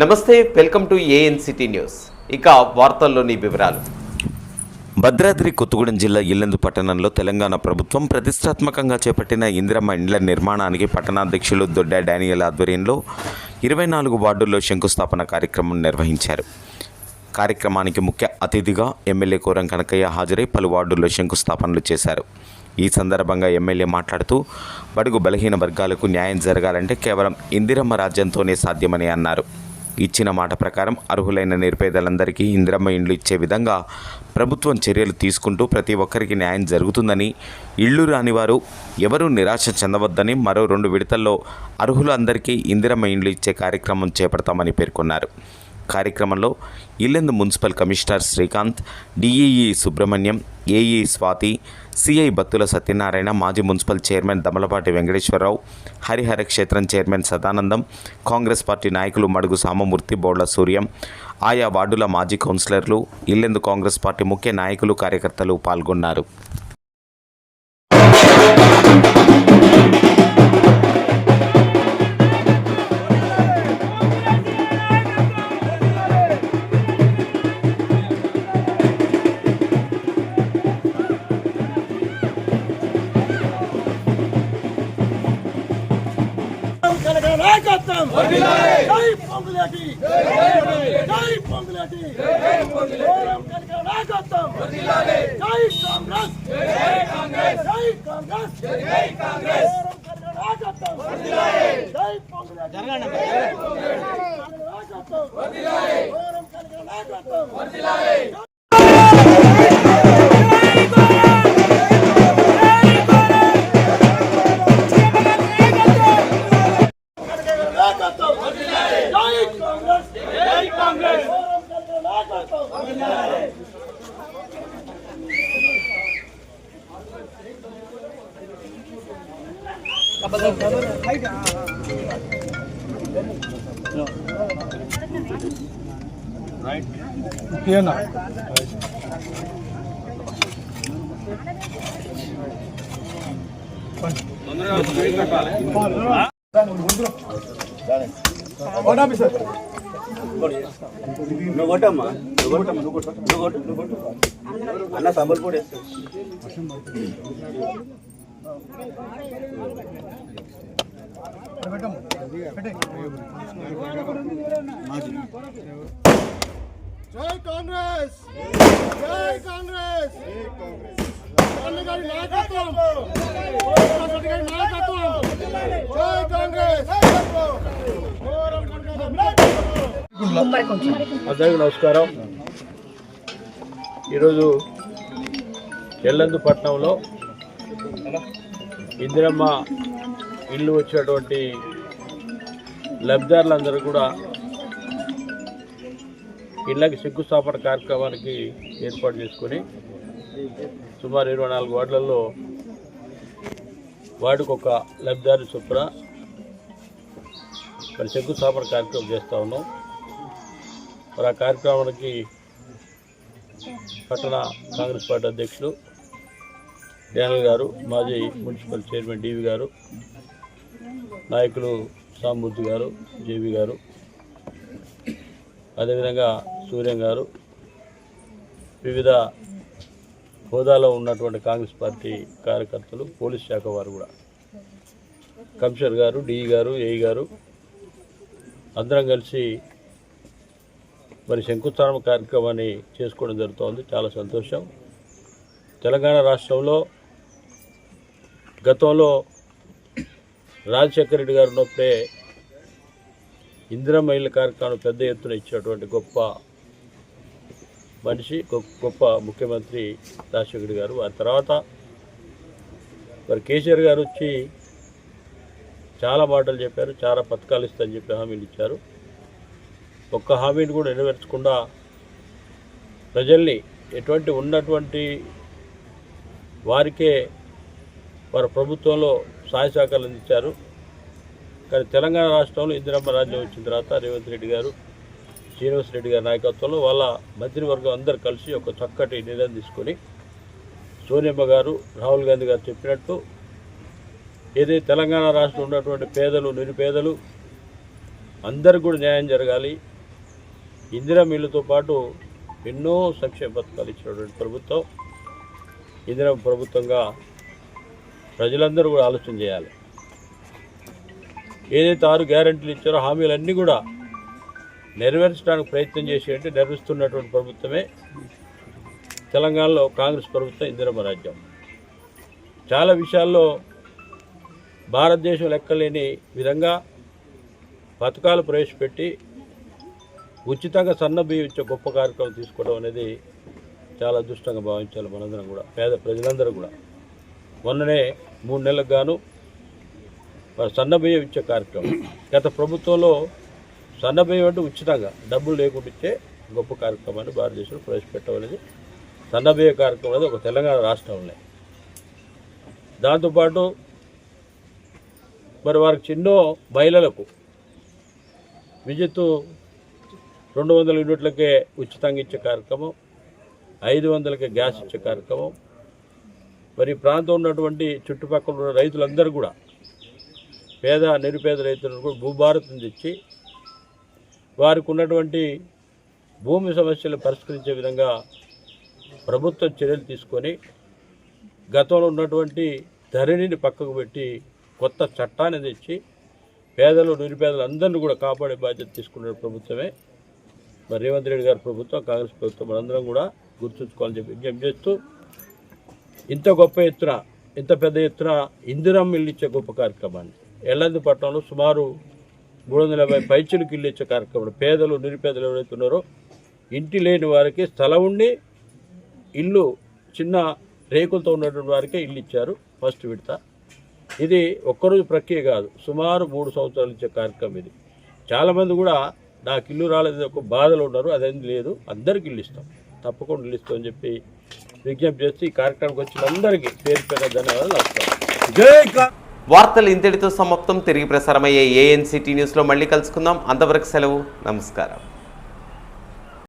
నమస్తే welcome to A N city news. ఇక వార్తల్లోని వివరాలు. భద్రాద్రి కొత్తగూడెం జిల్లా ఇల్లందు పట్టణంలో తెలంగాణ ప్రభుత్వం ప్రతిష్టాత్మకంగా చేపట్టిన ఇందిరమ్మ ఇండ్ల నిర్మాణానికి పట్టణాధ్యక్షులు దొడ్డ డానియల్ ఆధ్వర్యంలో ఇరవై నాలుగు వార్డుల్లో శంకుస్థాపన కార్యక్రమం నిర్వహించారు. కార్యక్రమానికి ముఖ్య అతిథిగా ఎమ్మెల్యే కోరం కనకయ్య హాజరై పలు వార్డుల్లో శంకుస్థాపనలు చేశారు. ఈ సందర్భంగా ఎమ్మెల్యే మాట్లాడుతూ బడుగు బలహీన వర్గాలకు న్యాయం జరగాలంటే కేవలం ఇందిరమ్మ రాజ్యంతోనే సాధ్యమని అన్నారు. ఇచ్చిన మాట ప్రకారం అర్హులైన నిరుపేదలందరికీ ఇందిరమ్మ ఇండ్లు ఇచ్చే విధంగా ప్రభుత్వం చర్యలు తీసుకుంటూ ప్రతి ఒక్కరికి న్యాయం జరుగుతుందని ఇళ్ళు రాని వారు ఎవరూ నిరాశ చెందవద్దని మరో రెండు విడతల్లో అర్హులు అందరికీ ఇందిరమ్మ ఇండ్లు ఇచ్చే కార్యక్రమం చేపడతామని పేర్కొన్నారు. కార్యక్రమంలో Yellandu municipal commissioner Srikanth DEE Subrahmanyam AE Swathi CI Battula Satyanarayana మాజీ municipal chairman Damalapati Venkateswararao Harihara Kshetram chairman Sadanandam Congress party నాయకులు మడుగు సామమూర్తి బోళ్ళ సూర్యం ఆయా వార్డుల మాజీ కౌన్సిలర్లు ఇల్లెందు కాంగ్రెస్ పార్టీ ముఖ్య నాయకులు కార్యకర్తలు పాల్గొన్నారు. కనక నాయకత్వం! జై పొంగులేటి! జై పొంగులేటి! ఓరం కనక నాయకత్వం! జై కాంగ్రెస్! జై కాంగ్రెస్! జై కాంగ్రెస్ జై కాంగ్రెస్ ఓరం కనక నాయకత్వం! జై పొంగులేటి! జరగండి నువ్వు కొట్టమ్మా. నువ్వు కొట్టమ్మా నువ్వు కొట్టు నువ్వు కొట్టు నువ్వు కొట్టు. అన్న సంబల్పూడి వేస్తావు జై కాంగ్రెస్! జై కాంగ్రెస్! గారి నాయకత్వం గారి నాయకత్వం జై కాంగ్రెస్! అందరికీ నమస్కారం. ఈరోజు ఎల్లందు పట్నంలో ఇందిరమ్మ ఇల్లు వచ్చినటువంటి లబ్ధిదారులందరూ కూడా ఇళ్ళకి శంకుస్థాపన కార్యక్రమానికి ఏర్పాటు చేసుకొని సుమారు ఇరవై నాలుగు వార్డులలో వార్డుకు ఒక లబ్ధిదారు చొప్పున మరి శంకుస్థాపన కార్యక్రమం చేస్తూ ఉన్నాం. మరి ఆ కార్యక్రమానికి పట్టణ కాంగ్రెస్ పార్టీ అధ్యక్షులు డేనల్ గారు మాజీ మున్సిపల్ చైర్మన్ డివి గారు నాయకులు సాంబూర్తి గారు జేవి గారు అదేవిధంగా సూర్యం గారు వివిధ హోదాలో ఉన్నటువంటి కాంగ్రెస్ పార్టీ కార్యకర్తలు పోలీస్ శాఖ వారు కూడా. కమిషనర్ గారు డిఈ గారు ఏఈ గారు అందరం కలిసి మరి శంకుస్థాపన కార్యక్రమాన్ని చేసుకోవడం జరుగుతోంది. చాలా సంతోషం. తెలంగాణ రాష్ట్రంలో గతంలో రాజశేఖర రెడ్డి గారు ఉన్నప్పుడే ఇందిరా మహిళ కార్యక్రమం పెద్ద ఎత్తున ఇచ్చినటువంటి గొప్ప మనిషి గొప్ప ముఖ్యమంత్రి రాజశేఖర గారు. ఆ తర్వాత మరి కేసీఆర్ గారు వచ్చి చాలా మాటలు చెప్పారు చాలా పథకాలు ఇస్తారని చెప్పి హామీలు ఇచ్చారు. ఒక్క హామీని కూడా నెరవేర్చకుండా ప్రజల్ని ఎటువంటి ఉన్నటువంటి వారికే వారి ప్రభుత్వంలో సహాయ సహకారాలు అందించారు. కానీ తెలంగాణ రాష్ట్రంలో ఇందిరమ్మ రాజ్యం వచ్చిన తర్వాత రేవంత్ రెడ్డి గారు శ్రీనివాస్ రెడ్డి గారి నాయకత్వంలో వాళ్ళ మంత్రివర్గం అందరు కలిసి ఒక చక్కటి నిర్ణయం తీసుకొని సోనియమ్మ గారు రాహుల్ గాంధీ గారు చెప్పినట్టు ఏదైతే తెలంగాణ రాష్ట్రంలో ఉన్నటువంటి పేదలు నిరుపేదలు అందరికి కూడా న్యాయం జరగాలి. ఇందిరా మిల్లుతో పాటు ఎన్నో సంక్షేమ పథకాలు ఇచ్చినటువంటి ప్రభుత్వం. ఇందిరా ప్రభుత్వంగా ప్రజలందరూ కూడా ఆలోచన చేయాలి. ఏదైతే ఆరు గ్యారంటీలు ఇచ్చారో హామీలన్నీ కూడా నెరవేర్చడానికి ప్రయత్నం చేసి అంటే నెరవేరుస్తున్నటువంటి ప్రభుత్వమే తెలంగాణలో కాంగ్రెస్ ప్రభుత్వం ఇందిరమ్మ రాజ్యం. చాలా విషయాల్లో భారతదేశం లెక్కలేని విధంగా పథకాలు ప్రవేశపెట్టి ఉచితంగా సన్న బియ్యం ఇచ్చే గొప్ప కార్యక్రమం తీసుకోవడం అనేది చాలా అదృష్టంగా భావించాలి మనందరం కూడా పేద ప్రజలందరూ కూడా. మొన్ననే మూడు నెలలకు గాను సన్నబియ్యం ఇచ్చే కార్యక్రమం. గత ప్రభుత్వంలో సన్నబియ్యం అంటే ఉచితంగా డబ్బులు లేకుండా ఇచ్చే గొప్ప కార్యక్రమాన్ని భారతదేశంలో ప్రవేశపెట్టడం సన్నబియ్య కార్యక్రమం అనేది ఒక తెలంగాణ రాష్ట్రంలో దాంతోపాటు మరి వారికి చిన్నో మహిళలకు విద్యుత్తు రెండు వందల యూనిట్లకే ఉచితంగా ఇచ్చే కార్యక్రమం ఐదు వందలకి గ్యాస్ ఇచ్చే కార్యక్రమం. మరి ప్రాంతం ఉన్నటువంటి చుట్టుపక్కల ఉన్న రైతులందరూ కూడా పేద నిరుపేద రైతులను కూడా భూభారతం తెచ్చి వారికి ఉన్నటువంటి భూమి సమస్యలు పరిష్కరించే విధంగా ప్రభుత్వం చర్యలు తీసుకొని గతంలో ఉన్నటువంటి ధరణిని పక్కకు పెట్టి కొత్త చట్టాన్ని తెచ్చి పేదలు నిరుపేదలు అందరినీ కూడా కాపాడే బాధ్యత తీసుకున్న ప్రభుత్వమే. మరి రేవంత్ రెడ్డి గారి ప్రభుత్వం కాంగ్రెస్ ప్రభుత్వం మనందరం కూడా గుర్తుంచుకోవాలని చెప్పి విజ్ఞప్తి చేస్తూ ఇంత గొప్ప ఎత్తున ఇంత పెద్ద ఎత్తున ఇందిరమ్మ ఇల్లు ఇచ్చే గొప్ప కార్యక్రమాన్ని ఎల్లంది పట్టణంలో సుమారు మూడు వందల యాభై పైచులకు ఇల్లు ఇచ్చే కార్యక్రమం పేదలు నిరుపేదలు ఎవరైతే ఉన్నారో ఇంటి లేని వారికి స్థలం ఉండి ఇల్లు చిన్న రేకులతో ఉన్నటువంటి వారికే ఇల్లు ఇచ్చారు ఫస్ట్ విడత. ఇది ఒక్కరోజు ప్రక్రియ కాదు సుమారు మూడు సంవత్సరాలు ఇచ్చే కార్యక్రమం ఇది. చాలామంది కూడా నాకు ఇల్లు రాలేదు ఒక బాధలు ఉన్నారు అదేం లేదు అందరికి ఇల్లు ఇస్తాం. తప్పకుండా అని చెప్పి విజ్ఞప్తి చేస్తే ఈ కార్యక్రమానికి వచ్చిన అందరికీ పేరు పేరు ధన్యవాదాలు నమస్కారం. జై కా వార్తలు ఇంతటితో సమాప్తం. తిరిగి ప్రసారమయ్యే ఏఎన్సిటీ న్యూస్లో మళ్ళీ కలుసుకుందాం. అంతవరకు సెలవు. నమస్కారం.